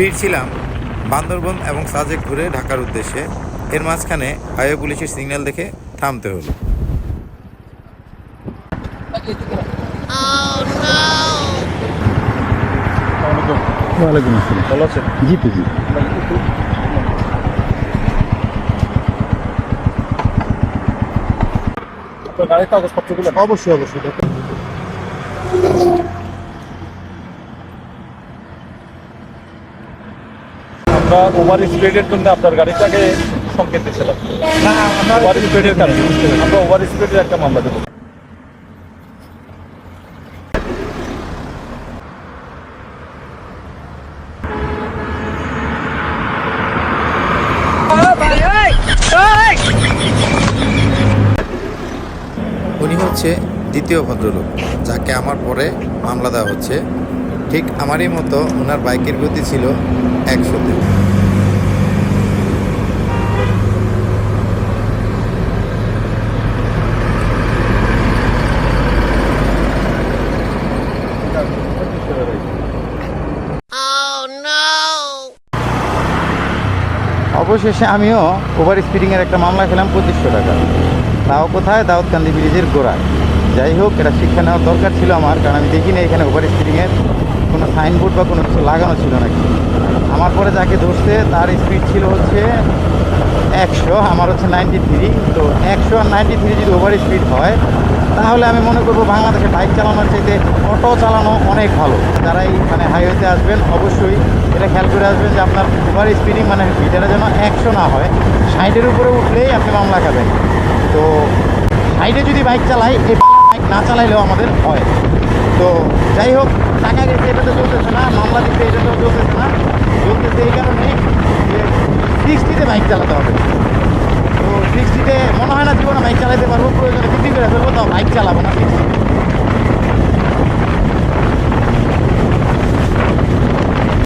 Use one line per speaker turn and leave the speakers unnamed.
ফিরছিলাম বান্দরবন এবং সাজেক ঘুরে ঢাকার উদ্দেশ্যে। এর মাঝখানে হাইওয়ে পুলিশের সিগন্যাল দেখে থামতে হলো।
ওয়ালাইকুম আসসালাম।
ভালো আছেন?
জি তো জি।
আপনার গাড়ির কাগজপত্রগুলো?
অবশ্যই অবশ্যই।
আমরা ওভার স্পিডের জন্য আপনার গাড়িটাকে সংকেত দিয়েছিলাম।
না
ওভার স্পিডের কারণে আমরা ওভার স্পিডের একটা মামলা দেবো।
উনি হচ্ছে দ্বিতীয় ভদ্রলোক, যাকে আমার পরে মামলা দেওয়া হচ্ছে। ঠিক আমারই মতো ওনার বাইকের গতি ছিল একশোতে অবশেষে আমিও ওভার স্পিডিংয়ের একটা মামলা খেলাম পঁচিশশো টাকা। তাও কোথায়? দাউদকান্দি ব্রিজের গোড়ায়। যাই হোক, এটা শিক্ষা নেওয়ার দরকার ছিল আমার, কারণ আমি দেখিনি এখানে ওভার স্পিডিংয়ের সাইনবোর্ড বা কোনো কিছু লাগানো ছিল নাকি? আমার পরে যাকে ধরছে, তার স্পিড ছিল হচ্ছে একশো, আমার হচ্ছে নাইনটি থ্রি তো একশো আর নাইনটি থ্রি যদি ওভার স্পিড হয়, তাহলে আমি মনে করব বাংলাদেশে বাইক চালানোর চাইতে অটো চালানো অনেক ভালো। যারা এই মানে হাইওয়েতে আসবেন, অবশ্যই এটা খেয়াল করে আসবেন যে আপনার ওভার স্পিডিং মানে মিটারে যেন একশো না হয়। সাইডের উপরে উঠলেই আপনি মামলা খাবেন। তো সাইডে যদি বাইক চালাই এই বাইক না চালাইলেও আমাদের হয়। তো যাই হোক, টাকা গেছে এটা তো চলতেছে না, মামলা দিতে এটা তো চলতেছে না। চলতেছে এই কারণে যে সিক্সটিতে বাইক চালাতে হবে। তো সিক্সটিতে মনে হয় না জীবনে বাইক চালাতে পারব, প্রয়োজনে বিক্রি করে ফেলব, তাও বাইক চালাবো না। সিক্সটি